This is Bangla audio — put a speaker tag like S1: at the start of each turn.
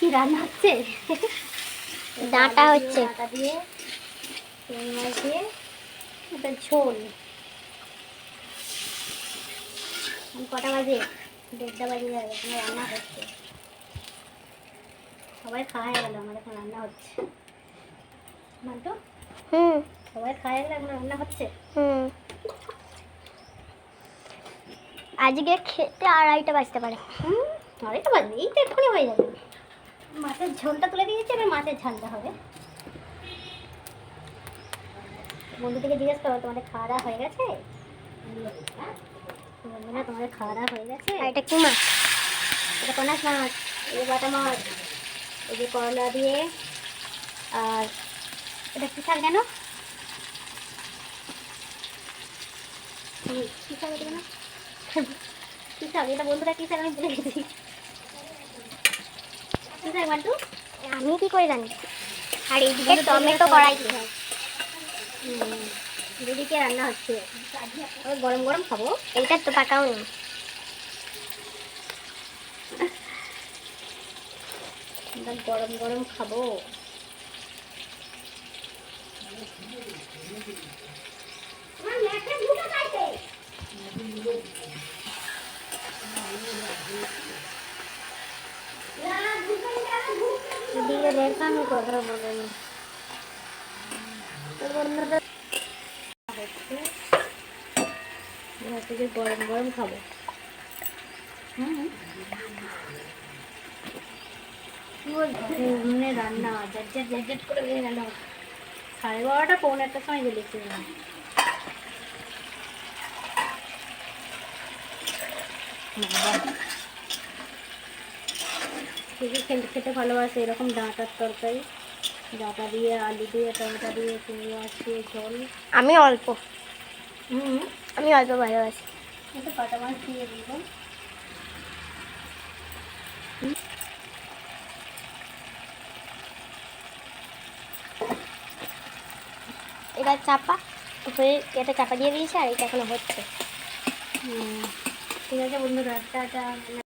S1: কি রান্না হচ্ছে?
S2: ডাঁটা হচ্ছে।
S1: ডাঁটা দিয়ে মাছ দিয়ে একটা ঝোল। কটা বাজে? দেড়টা বাজে যাবে এখন রান্না হচ্ছে। সবাই খাওয়া গেল আমার এখন রান্না হচ্ছে। মান্টু?
S2: হুম।
S1: সবাই খাওয়া গেলে এখন রান্না হচ্ছে?
S2: হুম। আজকে খেতে আড়াইটা বাজতে পারে।
S1: হুম আড়াইটা বাজবে এই তো এক্ষুনি হয়ে যাবে। মাছের ঝোলটা তুলে দিয়েছি এবার মাছের ঝালটা হবে। বন্ধু থেকে জিজ্ঞেস করো তোমাদের খাওয়া দাওয়া হয়ে গেছে? বন্ধুরা তোমাদের খাওয়া দাওয়া হয়ে গেছে?
S2: আর এটা কি মাছ?
S1: এটা পনাস মাছ এই বাটা মাছ এই যে করলা দিয়ে আর এটা কী শাক হুম, কী শাক এটা জানো? কী শাক এটা বন্ধুরা কী শাক আমি ভুলে গেছি। কী শাক বান্টু
S2: আমি কি করে জানি? আর এইদিকে টমেটো কড়াই।
S1: দুদিকে রান্না হচ্ছে। গরম গরম খাব।
S2: এইটা তো পাকাও নেই
S1: গরম গরম খাব। গরম গরম খাব। এমনি রান্না জ্যাট জ্যাট করে হয়ে গেল। সাড়ে বারোটা, পৌনে একটা সময় গেলেছি খেতে খেতে খেতে ভালোবাসে এরকম ডাঁটার তরকারি। ডাঁটা দিয়ে আলু দিয়ে টমেটো দিয়ে চিংড়ি মাছ দিয়ে ঝোল।
S2: আমি অল্প।
S1: হুম।
S2: আমি অল্প ভালোবাসি।
S1: একটু কাটা মাছ দিয়ে দিব।
S2: এবার চাপা হয়ে এটা চাপা দিয়ে দিয়েছে আর এটা এখনও হচ্ছে।
S1: ঠিক আছে বন্ধুরা টাটা।